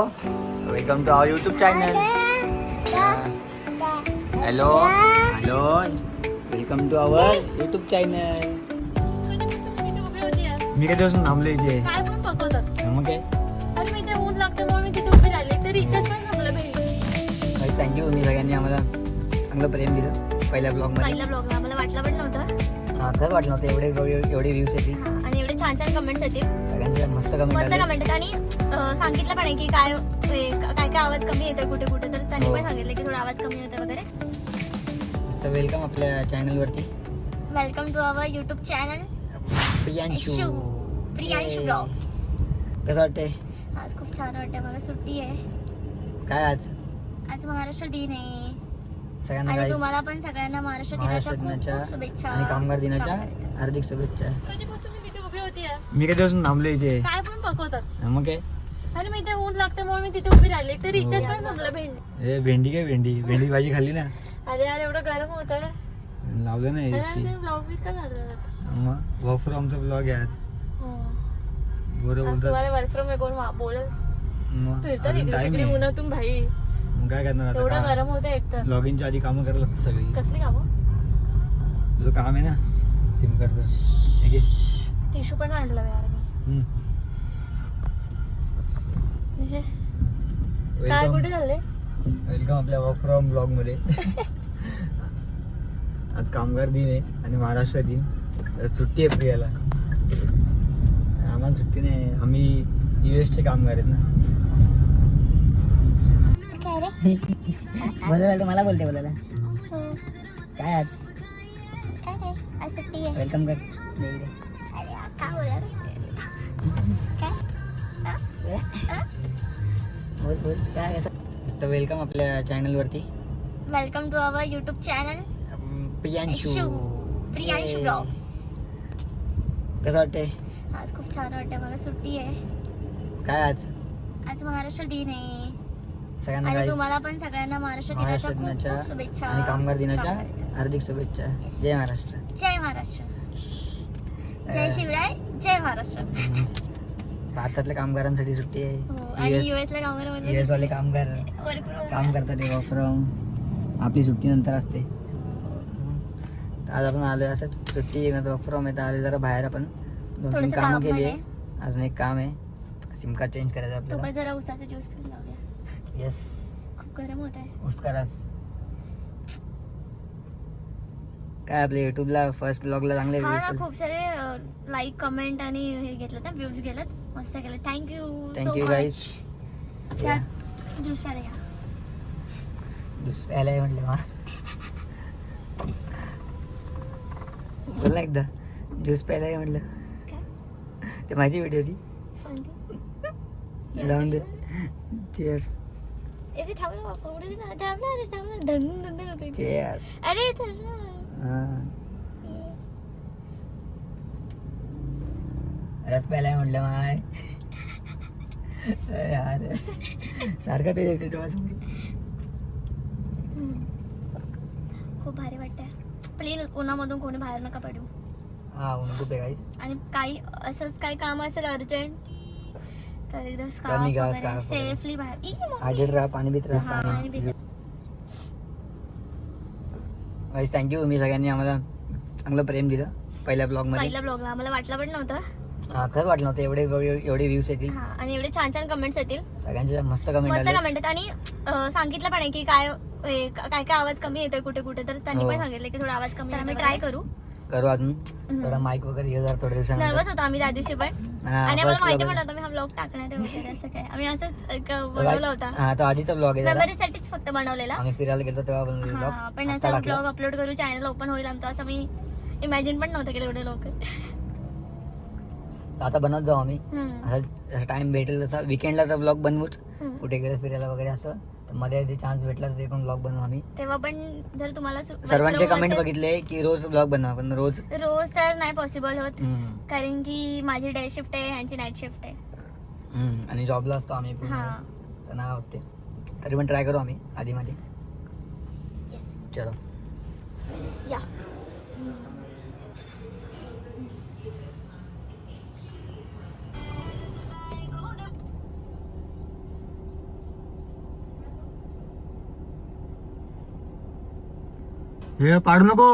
Welcome to our YouTube channel hello hello welcome to our YouTube channel मी. मी कधीपासून थांबलो इथे? काय पण पकवतात मग काय? अरे मी ते ऊन लागतं म्हणून मी तिथे उभी राहिली. ते रिचार्ज पण संपलं भेटली. थँक्यू मी सगळ्यांनी आम्हाला चांगलं प्रेम दिलं पहिल्या ब्लॉगमध्ये. पहिल्या ब्लॉगला आम्हाला वाटलं पण नव्हतं. हा, खरंच वाटलं नव्हतं. एवढे एवढे- एवढे व्ह्यूज येतील. हा, छान छान कमेंट्स येतील. सगळ्यांचे मस्त कमेंट मस्त कमेंट आणि अं, सांगितलं पण आहे की काय हे, काय काय आवाज कमी येतोय कुठे कुठे तर त्यांनी हो. पण सांगितलं की थोडा आवाज कमी येतोय वगैरे. वेलकम आपल्या चॅनल वरती. Welcome to our YouTube channel Priyanshu. Priyanshu. Yay. Blogs कसं वाटतंय? आज खूप छान वाटतं मला सुट्टी आहे. काय आज? आज महाराष्ट्र दिन आहे. सगळ्यांना आणि काही तुम्हाला पण सगळ्यांना महाराष्ट्र महाराष्ट्र दिनाच्या खूप दिनाच्या खूप शुभेच्छा. आणि कामगार दिनाच्या. कामगार दिनाच्या. हार्दिक शुभेच्छा. कधीपासून मी तिथे उभी होती यार. मी कधीपासून थांबलो इथे? काय पण पकवतात मग काय? आणि मी ते ऊन लागतं म्हणून मी तिथे उभी राहिली. ते रिचार्ज पण संपलं भेंडी. ए भेंडी काय भेंडी? भेंडी भाजी खाल्ली ना? अरे यार एवढं गरम होत आहे. लावलं ना एसी ब्लॉग बी का काढतात मग वर्क फ्रॉमचा ब्लॉग आहे आज. बरं आज बोलतात. तुम्हाला वर्क फ्रॉम कोण वा- बोलेल. मग फिरतात अजून इकडे तिकडे आहे उन्हातून भाई. मग काय करणार एवढं आता गरम होतं एकतर लॉगिनच्या आधी कामं करायला लागतं सगळी. कसली कामं? तुझं काम आहे ना? सिम कार्डचं ठीक आहे टिश्यू पण आणलं यार मी हम्म. हे, काय. कुठे चालले? वेलकम आपल्या वर्क फ्रॉम ब्लॉगमध्ये. आज कामगार दिन आहे आणि महाराष्ट्र दिन. सुट्टी आहे प्रियाला. आम्हाला सुट्टी नाही. आम्ही युएस चे कामगार आहेत ना. बोलायला मला बोलते बोलायला. काय आज? काय काय आज सुट्टी आहे? वेलकम कर. अरे काय? बोल बोल. काय कसं वेलकम आपल्या चॅनल वरती. Welcome to our YouTube channel Priyanshu. Priyanshu. Blogs कसं वाटतंय? आज खूप छान वाटतं मला सुट्टी आहे. काय आज? आज महाराष्ट्र दिन आहे. सगळ्यांना आणि तुम्हाला पण सगळ्यांना महाराष्ट्र दिनाच्या खूप शुभेच्छा. आणि कामगार दिनाच्या. हार्दिक शुभेच्छा. जय महाराष्ट्र. जय महाराष्ट्र. जय शिवराय जय महाराष्ट्र. भारतातल्या कामगारांसाठी सुट्टी हो, आहे युएस म्हणजे युएस वाले कामगार काम करतात वर्क फ्रॉम आपली सुट्टी नंतर असते. तर आज आपण आलोय असंच. सुट्टी वर्क फ्रॉम आहे तर आले जरा बाहेर आपण. दोन तीन कामं केली आहे. अजून एक काम आहे. सिम कार्ड चेंज करायचं आपल्याला. जरा उसाचा ज्यूस पिऊन येस खूप गरम होत आहे. उस्कारास. काय आपल्या युट्यूबला फर्स्ट ब्लॉगला चांगले हा ना खूप सारे लाईक कमेंट आणि हे घेतलं ना व्ह्यूज गेलेत. मस्त केलं थँक्यू you, guys. ज्यूस प्यायला घ्या ज्यूस प्यायला आहे म्हटलं मला. बोल ना एकदा. ज्यूस प्यायला आहे म्हटलं. काय? ते माहिती व्हिडिओ ती कोणती? लावून दे चेअर्स अरे धन धन होते अरे. रस प्यायला आहे म्हटलं माय अरे यार सारखं ते येते डोळ्यासमोर. खूप भारी वाटतंय प्लीज उन्हामधून कोणी बाहेर नका पडू हा आहे काही आणि काही असंच काही काम असेल अर्जंट तर एकदा निघा, स्कार्फ वगैरे scarf वगैरे. सेफली बाहेर. E, mummy. हायड्रेट राहा पाणी पित हा, आणि राहा. बिझनेस. गाईस थँक्यू मी सगळ्यांनी आम्हाला चांगलं प्रेम दिलं पहिल्या ब्लॉगमध्ये पहिल्या ब्लॉगला आम्हाला वाटलं पण नव्हतं. हा, खरंच वाटलं नव्हतं. एवढे एवढे- एवढे व्ह्यूज येतील. हा आणि एवढे छान छान कमेंट्स येतील. सगळ्यांचे मस्त कमेंट मस्त आले. कमेंट आहेत आणि अं, सांगितलं पण आहे की काय हे, काय काय आवाज कमी येतोय कुठे कुठे तर त्यांनी हो. पण सांगितलं की थोडा आवाज कमी आम्ही ट्राय करू. करू अजून. थोडा माईक वगैरे हे जरा थोड्या दिवसानंतर. नर्वस होतो आम्ही त्या दिवशी पण. हा, आणि आम्हाला first माहिती vlog पण. होतं हा ब्लॉग टाकणार आहे वगैरे असं काय. आम्ही असंच एक बनवला guys, होता. हा तो आधीचा ब्लॉग आहे जरा. मेमरीसाठीच फक्त बनवलेला. आम्ही फिरायला गेलो तेव्हा बनवलेला हा ब्लॉग पण आता असं ब्लॉग टाकला अपलोड करू चॅनल ओपन होईल आमचं असं मी इमॅजिन पण नव्हतं केलं एवढे लोक. आता बनवत जाऊ आम्ही. असं टाइम भेटेल तसा. विकेंडला तर ब्लॉग बनवूच. कुठे गेलं फिरायला वगैरे असं. तर मध्ये आधी चान्स भेटला तर पण ब्लॉग बनवू आम्ही. तेव्हा पण जर तुम्हाला सु- सर्वांचे from कमेंट असेल- बघितले की रोज ब्लॉग बनवा पण रोज रोज तर नाही पॉसिबल होत. हम्म, कारण की माझी डे शिफ्ट आहे ह्यांची नाईट शिफ्ट आहे. हम्म, आणि जॉबला असतो आम्ही पूर्ण. हा. तर नाही होत. ते तरी पण ट्राय करू आम्ही आधी मध्ये चलो. या. हे पाडू नको.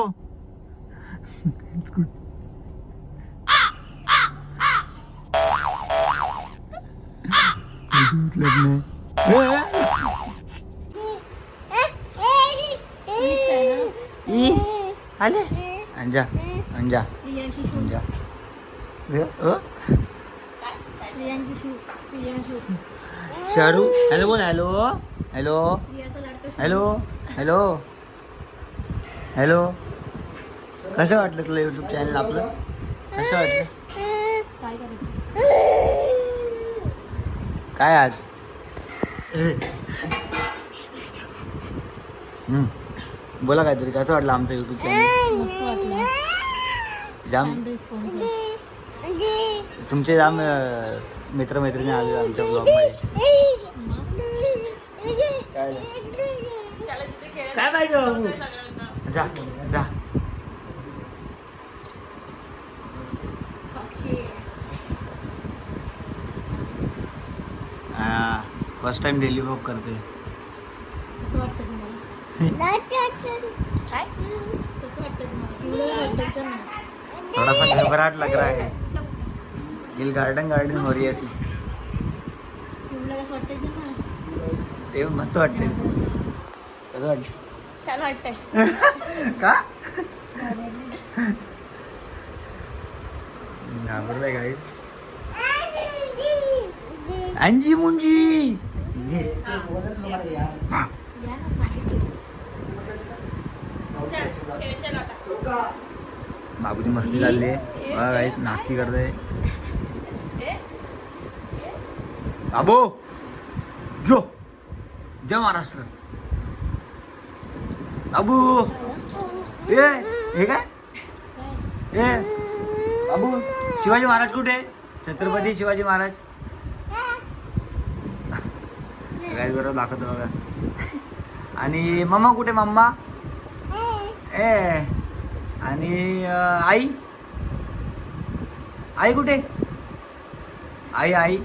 उचलत नाही ई आले. अंजा अंजा अंजा. अ? शारू हॅलो बोल hello hello. Hello hello. Hello? कसं वाटलं तुला युट्यूब चॅनल आपलं? कसं वाटलं? काय आज. बोला काहीतरी कसं वाटलं आमचं युट्यूब चॅनल जाम? तुमचे जाम मित्रमैत्रिणी आले आमच्या ब्लॉगमध्ये. काय काय पाहिजे जा जा. फर्स्ट टाइम डेली ब्लॉग करते. थोड़ा सा घबराहट लग रहा है. दिल गार्डन गार्डन हो रही है ऐसी. ते मस्त वाटते. कसं वाटतं? छान वाटतंय का? घाबरलाय अंजी मुंजी। बाबूची मस्ती चालली बघा काही नाकी करते बाबू जो जय महाराष्ट्र। बाबू. ए हे काय? ए अबू शिवाजी महाराज कुठे? छत्रपती शिवाजी महाराज. काय बरोबर दाखवतो बघा. आणि मम्मा कुठे मम्मा? ए आणि आई? आई कुठे? आई आई.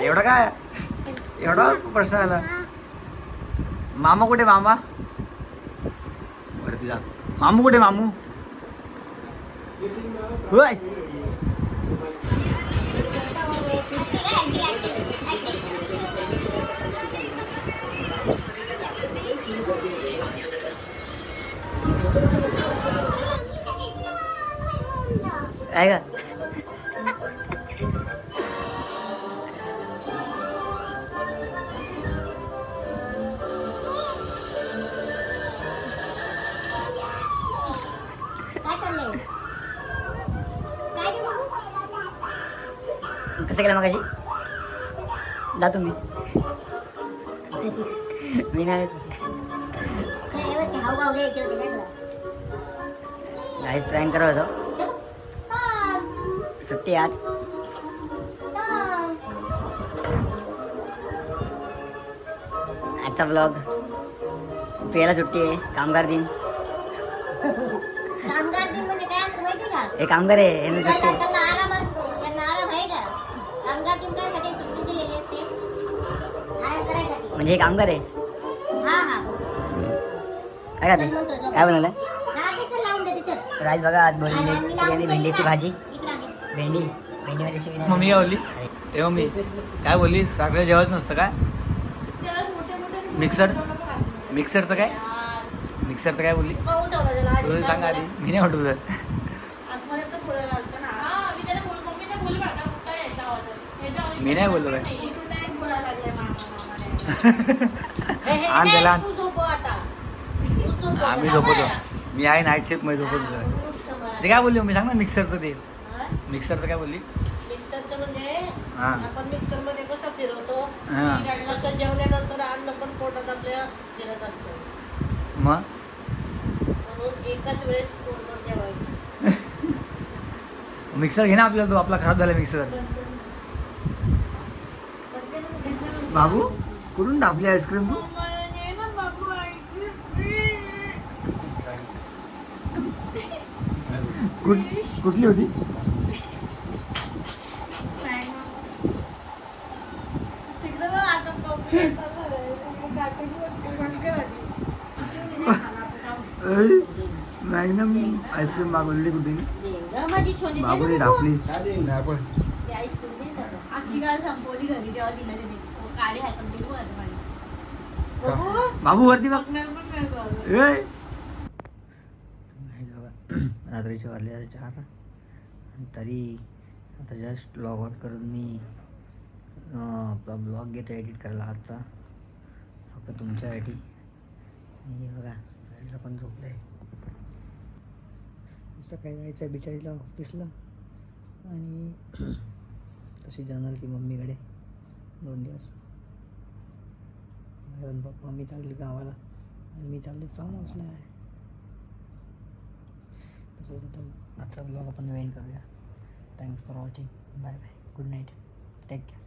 एवढा काय? एवढा प्रश्न आला. मामा कुठे मामा? वरती जा मामू कुठे मामू होय आहे कसं केलं मग जा तुम्ही. मी नाही हावभाव घ्यायचे होते. करत सुट्टी आज. आजचा ब्लॉग प्रियाला सुट्टी आहे. कामगार दिन. कामगार दिन म्हणजे काय असतं माहिती का? हे कामगार आहे सुट्टी म्हणजे कामगार आहे? हा हा. काय खाते काय बनवलं राज बघा आज आणि बोलली लावून भेंडीची भाजी. भेंडी. भेंडीमध्ये शिवी मम्मी काय बोलली ए मम्मी काय बोलली? साखर जेवत नसतं काय? मिक्सर? मिक्सरचं काय? मिक्सरचं काय बोलली? सांग आधी. मी नाही म्हटलं आतमध्ये तो पुरायला आलता ना. मी नाही बोललो काय. हे, हे, आण. त्याला. आम्ही झोपतो मी आहे नाईट शिफ्टमध्ये झोपत होतो ते काय बोलली मम्मी सांग ना मिक्सरचं ते. मिक्सरचं काय बोलली? म्हणजे हा. आपण मिक्सरमध्ये कसं फिरवतो? हा. कसं जेवल्यानंतर अन्न पण पोटात आपल्या फिरत असतो. मग? म्हणून एकाच वेळेस पोटभर जेवायचं. मिक्सर घे ना आपल्याला तो आपला खराब झाला मिक्सर बाबू कुठून टाकली आईस्क्रीम तू? कुठली होती? मॅग्नम आईस्क्रीम मागवली कुठे? बाबूने बघू. टाकली आईस्क्रीम संपवली घरी तेव्हा दिलं माझी. बाबू? वरती बघ. रात्रीचे वाजले चार. आणि तरी आता जस्ट लॉग आउट करून मी अं, आपला ब्लॉग घेतो एडिट करायला आजचा. फक्त तुमच्यासाठी. हे बघा साईडला पण झोपलं आहे सकाळी जायचं आहे बिचारीला ऑफिसला आणि तशी जाणार ती मम्मीकडे. दोन दिवस. कारण पप्पा मी चालले गावाला. आणि मी चालले फार्म हाऊसला आहे तसंच आता आजचा ब्लॉग आपण वेंड करूया. Thanks for watching bye bye good night take care